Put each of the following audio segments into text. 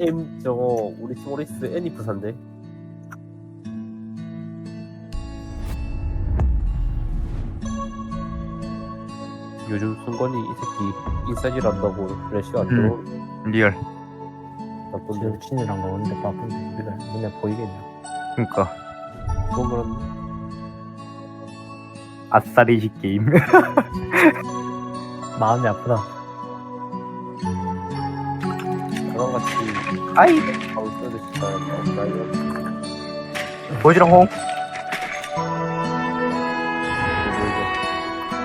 M 저거 우리 티모리스 애니프산데 요즘 승건이 이 새끼 인사질 한다고 레시가 안 들어 리얼. 나쁜데 여친이랑 노는데 바쁜데 그래 눈에 보이겠냐 그니까. 그러면 아싸리 식 게임. 마음이 아프다 저랑같이 아이. 바로 쓰듯이 없나요? 보여주랑 홍.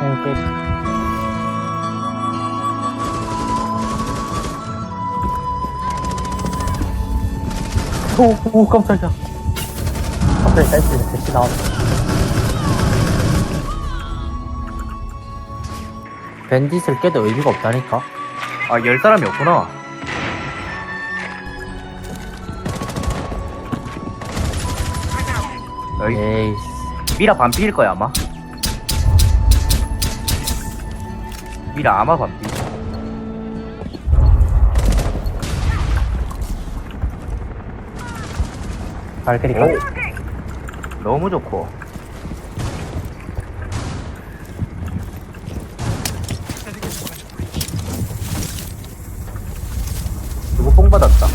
홍게 오, 오 깜짝이야 갑자기 사이트에서 대시 나왔어 밴딧을 깨도 의미가 없다니까 아, 열 사람이 없구나. 여기 에이씨 미라 반피일 거야 아마. 미라 아마 반피. 발길이 가 너무 좋고. 누구 뽕 받았다.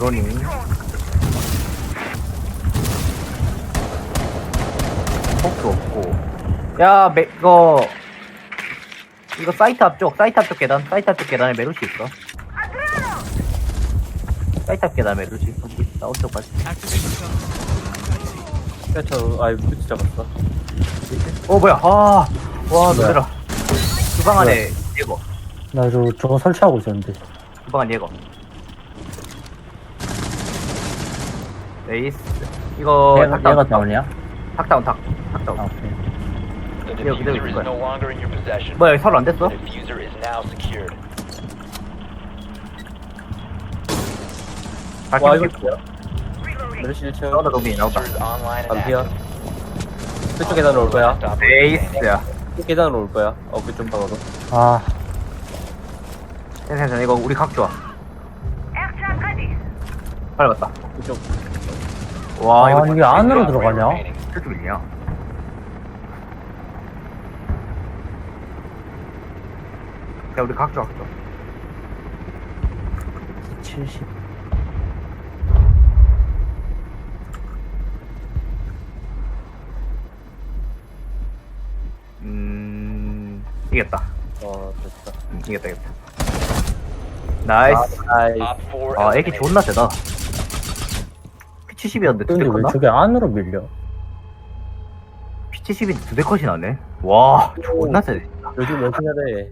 드로닝. 폭도 없고. 야, 매, 이거, 이거 사이트 앞쪽, 사이트 앞쪽 계단, 사이트 앞쪽 계단에 메루시 있어. 사이트 앞 계단에 메루시 있어. 나 오른쪽 발. 야저 아이 뮤트 잡았어 어, 뭐야, 아, 와, 놀래라. 주방 안에 예거, 나 저, 저거 설치하고 있었는데 주방 안에 예거. 에이스. 이거, 얘가, 탁다운, 얘가 다운이야? 탁다운, 탁, 탁다운. 아 오케이 The we do diffuser is no longer in your possession. 뭐야, 서로 안 됐어? The diffuser is now secured. 와 이거 뭐야? 메르시 1층 나온다, 도미, 나온다. Diffuser is online and 반피야 active. 그쪽 계단으로 올 거야 Stop standing. 에이스야. 그 계단으로 올 거야 어 그쪽 방으로 아 괜찮아, 이거 우리 각 좋아. 밟았다. 그쪽 와, 아, 이거 이게 안으로 들어가냐? 있냐? 야, 우리 각 좋아, 각 좋아. 70 음, 이겼다. 어 됐다 음, 이겼다, 이겼다. 나이스. 아이 Op 4 아, 애기 eliminated. 존나 세다. P70이었는데 두 근데 대왜 컸나? 저게 안으로 밀려? P70인데 두대 컷이 나네. 와, 존나 세네. 요즘 몇 시냐래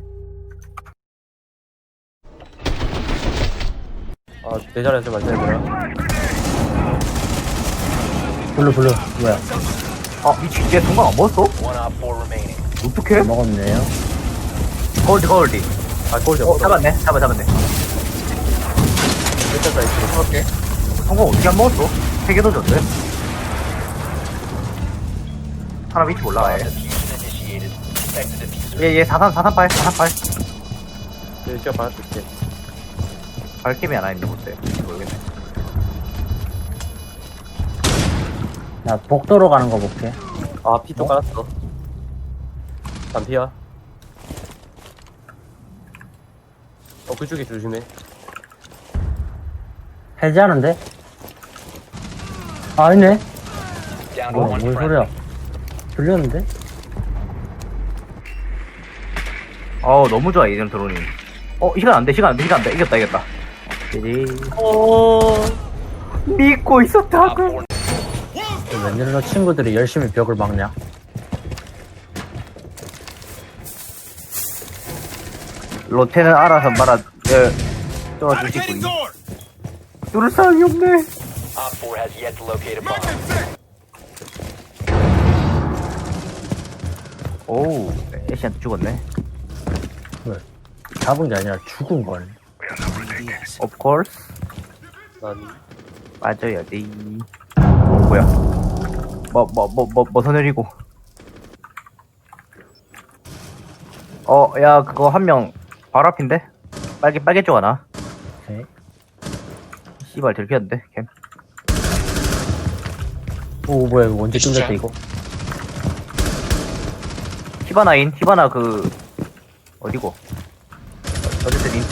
아 대전에서 만나야 블루 블루 뭐야 아, 미친, 얘 동강 안 먹었어? One Op 4 remaining. 어떡해? 먹었네요 거울디, 거울디. 아골 어, 잡았네, 잡아, 잡았네. 일단 사이트로 오케이. 성공 어떻게 안 먹었어? 세개더 줬네. 하나 위치 올라가, 얘. Diffusion initiated. Protect the diffuser. 얘, 얘, 43, 438, 438. 제가 받아줄게 발캠이 하나 있는 건데. 모르겠네. 야 복도로 가는 거 볼게 아 피도 깔았어 반피야 어 그쪽에 조심해 해제하는데? 아 아니네 Down to 뭐야 one 뭔 friendly. 소리야 들렸는데? 어우, 너무 좋아, 이전 드론이. 어, 시간 안 돼, 시간 안 돼, 시간 안 돼. 이겼다, 이겼다. 띠리. 믿고 Op 있었다고. 4 웬일로 친구들이 열심히 벽을 막냐 로테는 알아서 말아, 예, 쪄주시고. 뚫을 사람이 없네. Op 4 has yet to locate a bomb. 오우, 애쉬한테 죽었네. 잡은 게 아니라 죽은 걸 Of course. 난 빠져야지. 어, 뭐야. 뭐, 뭐, 뭐, 뭐, 뭐, 선열이고. 어, 야, 그거 한 명 바로 앞인데? 빨개, 빨개 쪽 하나. 오케이. 씨발, 들켰는데, 캠. 오, 뭐야, 이거 언제 뚫렸대, 이거? 히바나인, 히바나 그, 어디고? 어디서니?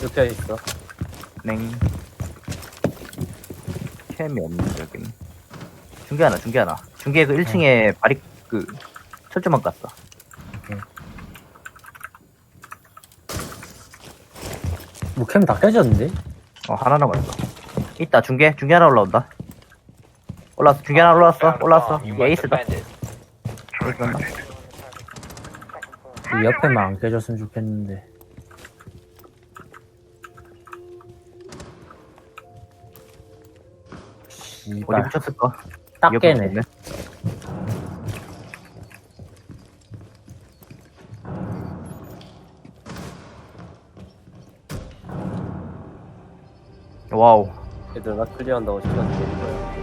이렇게 있어. 냉. 캠이 없는데, 여긴. 중계 하나, 중계 하나. 중계 그 1층에 바리, 그, 철조망 깠어. 뭐, 캠 다 깨졌는데? 어, 하나 남았어. 있다, 중계, 중계 하나 올라온다. 올라왔어, 중계 하나 올라왔어, 올라왔어. it. 있었나? 이 옆에만 안 깨졌으면 좋겠는데. 어디 씨발. 붙였을까? 딱 옆에 깨네. 붙였네. 와우. 애들 나 클리어한다고 시간 되는 거야.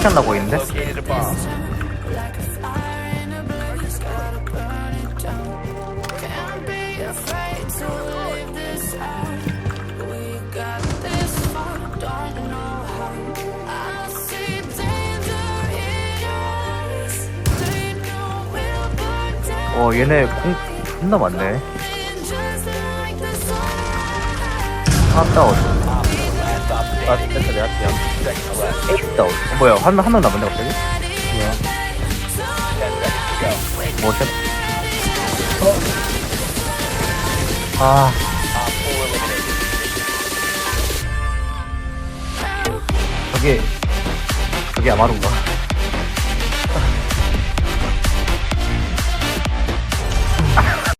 시켰나 보이는데? 어, 얘네 공 존나 많네. 탑다운, 아, 됐어, 내가 left. 에이스. 어, 뭐야, 한, 명- 한 명 남았네, 갑자기? 뭐야? 뭐, 쟤, 아, Op 4 eliminated. 저기, 저기 아마룬가?